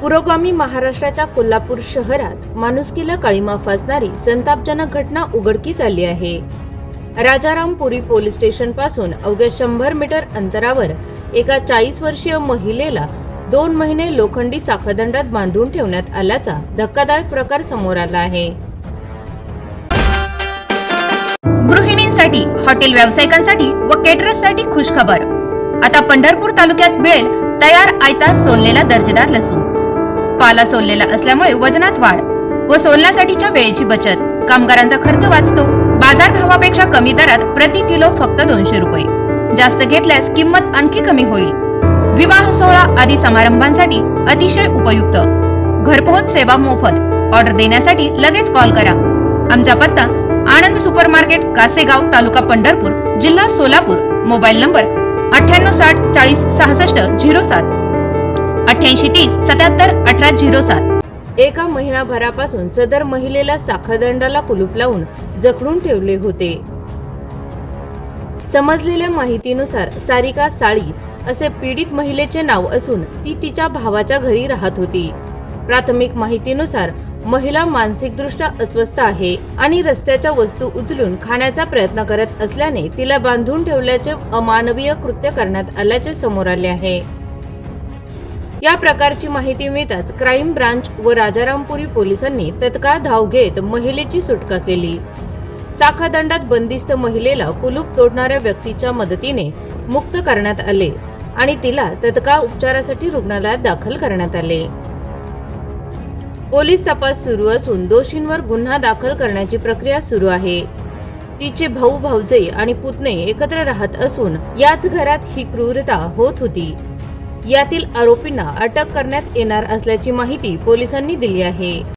पुरोगामी महाराष्ट्राच्या कोल्हापूर शहरात माणुसकीला काळीमा फासणारी संतापजनक घटना उघडकीस आली आहे. राजारामपुरी पोलीस स्टेशनपासून अवघ्या शंभर मीटर अंतरावर एका चाळीस वर्षीय महिलेला दोन महिने लोखंडी साखदंडात बांधून ठेवण्यात आल्याचा धक्कादायक प्रकार समोर आला आहे. गृहिणींसाठी हॉटेल व्यावसायिकांसाठी व केटरर्ससाठी खुश खबर आता पंढरपूर तालुक्यात मिळेल तयार आयता सोललेला दर्जेदार लसूण. पाला सोललेला असल्यामुळे वजनात वाढ व सोलण्यासाठीच्या वेळेची बचत. कामगारांचा खर्च वाचतो. बाजार भावापेक्षा कमी दरात प्रति किलो फक्त दोनशे रुपये. जास्त घेतल्यास किंमत आणखी कमी होईल. विवाह सोहळा आदी समारंभांसाठी अतिशय उपयुक्त. घरपोहोच सेवा मोफत. ऑर्डर देण्यासाठी लगेच कॉल करा. आमचा पत्ता आनंद सुपर मार्केट कासेगाव तालुका पंढरपूर जिल्हा सोलापूर. मोबाईल नंबर अठ्ठ्याण्णव साठ चाळीस सहासष्ट झिरो सात. अठ्ठ्याऐंशी तीस सत्याहत्तर अठरा झिरो सात. एका महिनाभरापासून सदर महिलेला साखरदंडाला कुलूप लावून जखडून ठेवले होते. समजलेल्या माहितीनुसार सारिका साळी असे पीडित महिलेचे नाव असून ती तिच्या भावाच्या घरी राहत होती. प्राथमिक माहितीनुसार महिला मानसिकदृष्ट्या अस्वस्थ आहे आणि रस्त्याच्या वस्तू उचलून खाण्याचा प्रयत्न करत असल्याने तिला बांधून ठेवल्याचे अमानवीय कृत्य करण्यात आल्याचे समोर आले आहे. या प्रकारची माहिती मिळताच क्राईम ब्रांच व राजारामपुरी पोलिसांनी तत्काळ धाव घेत महिलेची सुटका केली. साखादंडात बंदिस्त महिलेला कुलूप तोडणाऱ्या व्यक्तीच्या मदतीने मुक्त करण्यात आले आणि तिला तत्काळ उपचारासाठी रुग्णालयात दाखल करण्यात आले. पोलीस तपास सुरू असून दोषींवर गुन्हा दाखल करण्याची प्रक्रिया सुरू आहे. तिचे भाऊ भाऊजे आणि पुतणे एकत्र राहत असून याच घरात ही क्रूरता होत होती. यातील आरोपींना अटक करण्यात येणार असल्याची माहिती पोलिसांनी दिली आहे.